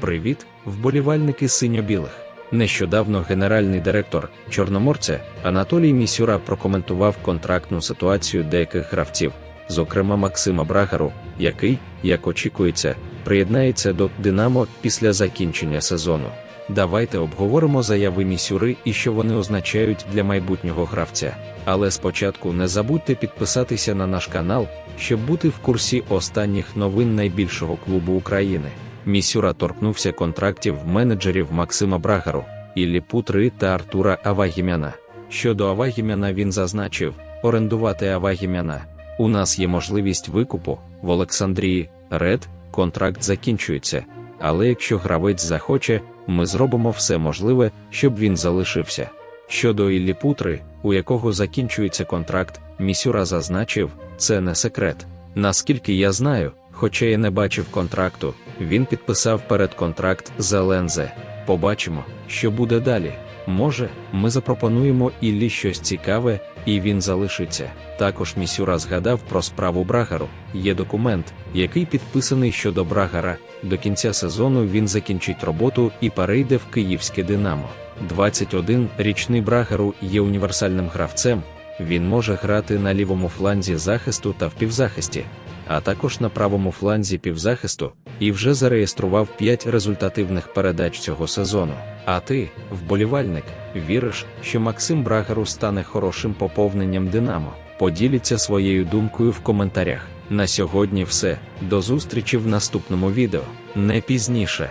Привіт, вболівальники синьо-білих. Нещодавно генеральний директор Чорноморця Анатолій Місюра прокоментував контрактну ситуацію деяких гравців, зокрема Максима Брагару, який, як очікується, приєднається до Динамо після закінчення сезону. Давайте обговоримо заяви Місюри і що вони означають для майбутнього гравця. Але спочатку не забудьте підписатися на наш канал, щоб бути в курсі останніх новин найбільшого клубу України. Місюра торкнувся контрактів менеджерів Максима Брагару, Іллі Путри та Артура Авагімяна. Щодо Авагімяна він зазначив, орендувати Авагімяна. У нас є можливість викупу в Олександрії, Ред, контракт закінчується, але якщо гравець захоче, ми зробимо все можливе, щоб він залишився. Щодо Іллі Путри, у якого закінчується контракт, Місюра зазначив, це не секрет. Наскільки я знаю, хоча я не бачив контракту, він підписав передконтракт з Лензе. Побачимо, що буде далі. Може, ми запропонуємо Іллі щось цікаве, і він залишиться. Також Місюра згадав про справу Брагару. Є документ, який підписаний щодо Брагара. До кінця сезону він закінчить роботу і перейде в київське Динамо. 21-річний Брагару є універсальним гравцем. Він може грати на лівому фланзі захисту та в півзахисті, а також на правому фланзі півзахисту, і вже зареєстрував 5 результативних передач цього сезону. А ти, вболівальник, віриш, що Максим Брагару стане хорошим поповненням Динамо? Поділіться своєю думкою в коментарях. На сьогодні все. До зустрічі в наступному відео. Не пізніше.